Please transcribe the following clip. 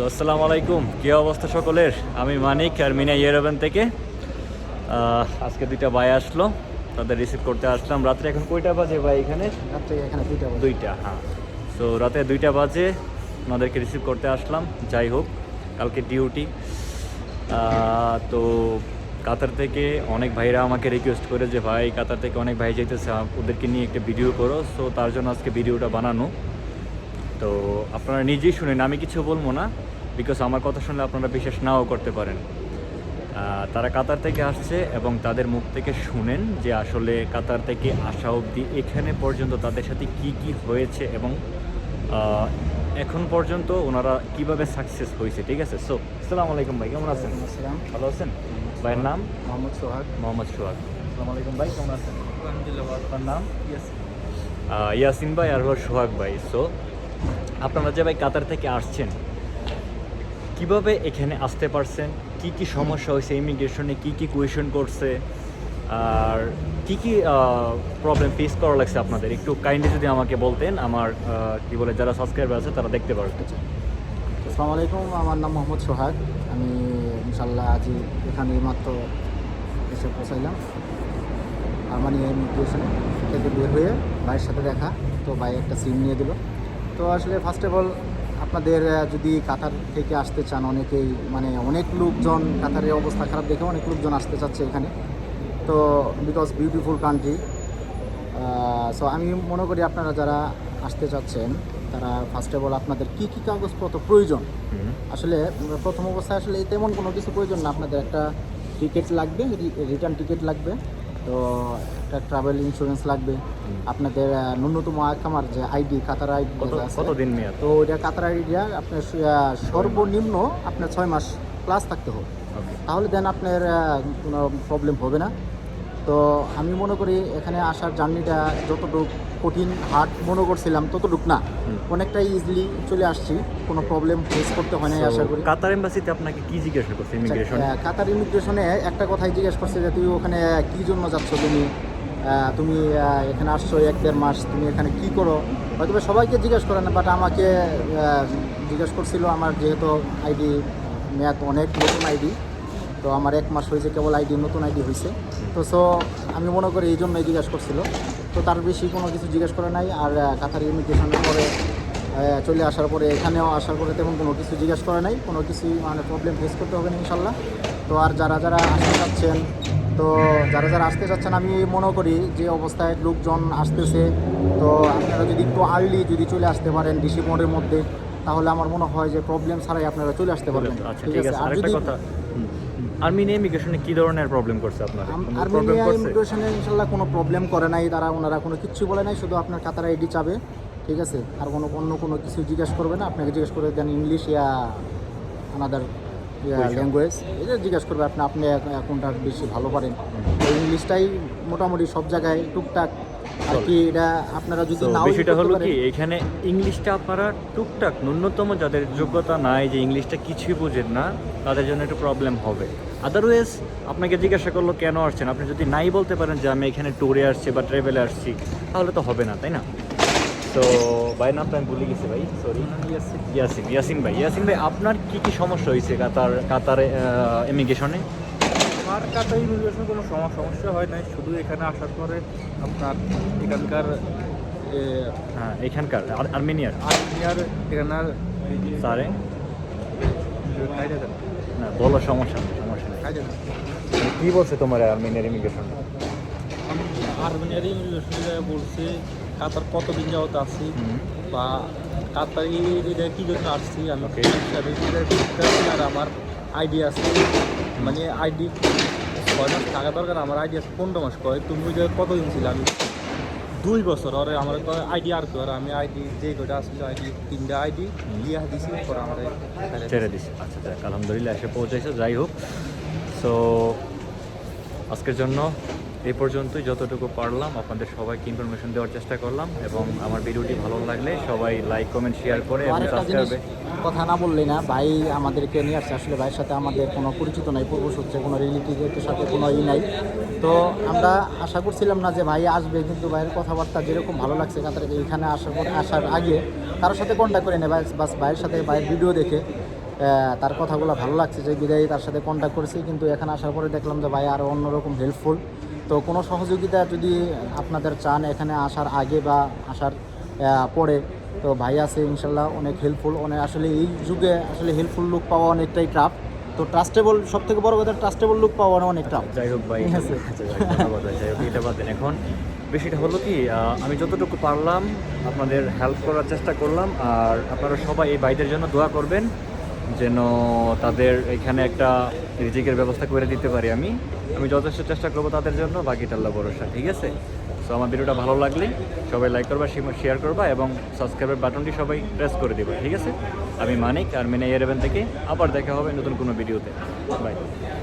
So আসসালামু আলাইকুম। কি অবস্থা সকলের? আমি মানিক আর মিনা ইয়েরবেন থেকে। আজকে দুইটা ভাই আসলো তাদের রিসিভ করতে আসলাম। রাত্রে এখন কয়টা বাজে ভাই এখানে? রাত্রে এখানে দুইটা। দুইটা হ্যাঁ। সো রাতে দুইটা বাজে ওনাদেরকে রিসিভ করতে আসলাম। যাই হোক কালকে ডিউটি তো কাতার থেকে অনেক ভাইরা আমাকে রিকোয়েস্ট করে যে ভাই কাতার থেকে অনেক ভাই যাইতেছে আম- ওদেরকে নিয়ে একটা ভিডিও করো। সো তার জন্য আজকে ভিডিওটা বানানো। তো আপনারা নিজেই শুনেন আমি কিছু বলব না বিকজ আমার কথা শুনলে আপনারা বিশ্বাস নাও করতে পারেন। তারা কাতার থেকে আসছে এবং তাদের মুখ থেকে শুনেন যে আসলে কাতার থেকে আসা অবধি এখানে পর্যন্ত তাদের সাথে কি কি হয়েছে এবং এখন পর্যন্ত ওনারা কীভাবে সাকসেস হয়েছে ঠিক আছে? সো আসসালামু আলাইকুম ভাই কেমন আছেন? আসসালাম। ভালো আছেন? ভাইয়ের নাম? মোহাম্মদ সোহাগ। মোহাম্মদ সোহাগ। আসসালামু আলাইকুম ভাই কেমন আছেন? আলহামদুলিল্লাহ আপনার নাম? আহ, ইয়াসিন ভাই আর হলো সোহাগ ভাই সো আপনারা যে ভাই কাতার থেকে আসছেন, কীভাবে এখানে আসতে পারছেন? কি কি সমস্যা হয়েছে ইমিগ্রেশনে? কি কি কোয়েশন করছে? আর কি কি প্রবলেম ফেস করা লাগছে আপনাদের? একটু কাইন্ডলি যদি আমাকে বলতেন, আমার কি বলে, যারা সাবস্ক্রাইবার আছে, তারা দেখতে পারবে। আসসালামু আলাইকুম, আমার নাম মোহাম্মদ সোহাগ। আমি ইনশাল্লাহ আজই এখানে মাত্র এসে পৌঁছাইলাম। আমার ইমিগ্রেশন। থেকে বের হয়ে ভাইয়ের সাথে দেখা। তো ভাই একটা সিম নিয়ে দিল। তো আসলে ফার্স্ট অফ অল আপনাদের যদি কাতার থেকে আসতে চান অনেকেই মানে অনেক লোকজন কাতারের অবস্থা খারাপ দেখে অনেক লোকজন আসতে চাচ্ছে এখানে। তো বিকজ বিউটিফুল কান্ট্রি সো আমি মনে করি আপনারা যারা আসতে চাচ্ছেন তারা ফার্স্ট অফ অল আপনাদের কী কী কাগজপত্র প্রয়োজন? আসলে প্রথম অবস্থায় আসলে তেমন কোনো কিছু প্রয়োজন না। আপনাদের একটা টিকিট লাগবে রিটার্ন টিকিট লাগবে। তো একটা ট্রাভেল ইন্স্যুরেন্স লাগবে। আপনাদের ন্যূনতম আকামার যে আইডি কাতার আইডি কত কতদিন মেয়াদ? তো ওইটা কাতার আইডিটা আপনার সর্বনিম্ন আপনার ছয় মাস প্লাস থাকতে হবে। তাহলে দেন আপনার কোনো প্রবলেম হবে না। তো আমি মনে করি এখানে আসার জার্নিটা যতটুকু কঠিন হার্ড মনে করছিলাম ততটুক না। অনেকটাই ইজিলি চলে আসছি কোনো প্রবলেম ফেস করতে হয় না আশা করি। কাতার এম্বাসিতে আপনাকে কি জিজ্ঞাসা করছে ইমিগ্রেশন কাতার ইমিগ্রেশনে একটা কথাই জিজ্ঞেস করছে যে তুই ওখানে কী জন্য যাচ্ছ তুমি? তুমি এখানে আসছো এক দেড় মাস তুমি এখানে কি করো? হয়তো সবাইকে জিজ্ঞেস করে না বাট আমাকে জিজ্ঞেস করছিল আমার যেহেতু আইডি মেয়াদ অনেক নতুন আইডি। তো আমার এক মাস হয়েছে কেবল আইডি নতুন আইডি হয়েছে। তো সো আমি মনে করি এই জন্যই জিজ্ঞেস করছিল। তো তার বেশি কোনো কিছু জিজ্ঞেস করে নাই আর কাতার ইমিগ্রেশনের পরে চলে আসার পরে এখানেও আসার পরে তেমন কোনো কিছু জিজ্ঞেস করে নাই। কোনো কিছুই মানে প্রবলেম ফেস করতে হবে না ইনশাল্লাহ তো আর যারা যারা আসতে চাচ্ছেন তো যারা যারা আসতে চাচ্ছেন আমি মনে করি যে অবস্থায় লোকজন আসতেছে। তো আপনারা যদি একটু আর্লি যদি চলে আসতে পারেন ডিসেম্বরের মধ্যে তাহলে আমার মনে হয় যে প্রবলেম ছাড়াই আপনারা চলে আসতে পারবেন। আচ্ছা ঠিক আছে? আর যদি কথা আর্মিনিয়া ইমিগ্রেশনে কি ধরনের প্রবলেম করছে আপনার? আর্মেনিয়া ইমিগ্রেশনে ইনশাল্লাহ কোনো প্রবলেম করে নাই তারা ওনারা কোনো কিচ্ছু বলে নাই শুধু আপনার কাতার আইডি চাবে ঠিক আছে? আর কোনো অন্য কোনো কিছু জিজ্ঞেস করবে না আপনাকে জিজ্ঞেস করে দেন ইংলিশ ইয়া আনাদার ল্যাঙ্গুয়েজ এটা জিজ্ঞেস করবে আপনি আপনি এখন- কোনটা বেশি ভালো পারেন। তো ইংলিশটাই মোটামুটি সব জায়গায় টুকটাক। আর কি এটা আপনারা যদি নাও বিষয়টা হলো কি এখানে ইংলিশটা আপনারা টুকটাক ন্যূনতম যাদের যোগ্যতা নাই যে ইংলিশটা কিছুই বুঝেন না তাদের জন্য একটু প্রবলেম হবে। আদারওয়াইজ আপনাকে জিজ্ঞাসা করল কেন আসছেন? আপনি যদি নাই বলতে পারেন যে আমি এখানে ট্যুরে আসছি বা ট্রেভেলে আসছি তাহলে তো হবে না তাই না? তো ভাই নামটা আমি ভুলে গেছি ভাই সরি ইয়াসিন। ইয়াসিন ভাই ইয়াসিন ভাই আপনার কি কি সমস্যা হয়েছে কাতার কাতারে ইমিগ্রেশনে আমার কাতার ইমিগ্রেশন কোনো সমস্যা হয় নাই শুধু এখানে আসার পরে আপনার এখানকার হ্যাঁ এখানকার আর- আর্মেনিয়ার। আর্মিয়ার এখানের স্যারে না বলো সমস্যা নেই সমস্যা নেই। কি বলছে তোমার আর্মেনিয়ার ইমিগ্রেশন আর্মিয়ার ইমিগ্রেশনে বলছে কাতার কতদিন যাওয়াতে আসছি বা কাতার এটা কী জন্য আসছি আমি আর আমার আইডি আছে। মানে আইডি ছয় মাস থাকা দরকার আমার আইডি আছে পনেরো মাস। কয় তুমি কতদিন ছিল? আমি দুই বছর আর আমার আইডি আর আর আমি আইডি যে কটা আসছিল আইডি তিনটা আইডি লিয়া দিছি পরে আমার ছেড়ে দিছি। আচ্ছা যাক আলহামদুলিল্লাহ এসে পৌঁছেছে যাই হোক। সো আজকের জন্য এই পর্যন্তই যতটুকু পারলাম আপনাদের সবাইকে ইনফরমেশন দেওয়ার চেষ্টা করলাম এবং আমার ভিডিওটি ভালো লাগলে সবাই লাইক কমেন্ট শেয়ার করে কথা না বললেই না ভাই আমাদেরকে নিয়ে আসছে। আসলে ভাইয়ের সাথে আমাদের কোনো পরিচিত নাই পূর্বসূত্রে কোনো রিলেটিভের সাথে কোনো ই নাই। তো আমরা আশা করছিলাম না যে ভাই আসবে, কিন্তু ভাইয়ের কথাবার্তা যেরকম ভালো লাগছে কাতার এখানে আসার পর আসার আগে কারোর সাথে কন্ট্যাক্ট করে নেয় ভাই বাস ভাইয়ের সাথে ভাইয়ের ভিডিও দেখে তার কথাগুলো ভালো লাগছে যে বিদায়ী তার সাথে কন্ট্যাক্ট করেছি, কিন্তু এখানে আসার পরে দেখলাম যে ভাই আরও অন্যরকম হেল্পফুল তো কোনো সহযোগিতা যদি আপনাদের চান এখানে আসার আগে বা আসার পরে, তো ভাই আছে ইনশাল্লাহ অনেক হেল্পফুল অনেক আসলে এই যুগে আসলে হেল্পফুল লুক পাওয়া অনেকটাই টাফ তো ট্রাস্টেবল সব থেকে বড় কথা ট্রাস্টেবল লুক পাওয়া অনেক টাফ যাই হোক ভাই ঠিক আছে। আচ্ছা, যাই হোক, ধন্যবাদ যাই হোক এটা বাদেন এখন বিষয়টা হলো কি আহ, আমি যতটুকু পারলাম আপনাদের হেল্প করার চেষ্টা করলাম আর আপনারা সবাই এই বাইদের জন্য দোয়া করবেন। যেন তাদের এখানে একটা রিজিকের ব্যবস্থা করে দিতে পারি আমি। আমি যথেষ্ট চেষ্টা করব তাদের জন্য, বাকিটা আল্লাহ ভরসা, ঠিক আছে? তো আমার ভিডিওটা ভালো লাগলে সবাই লাইক করবা শেয়ার করবা এবং সাবস্ক্রাইবের বাটনটি সবাই প্রেস করে দেবে, ঠিক আছে? আমি মানিক আর মিনা ইলেভেন থেকে আবার দেখা হবে নতুন কোনো ভিডিওতে বাই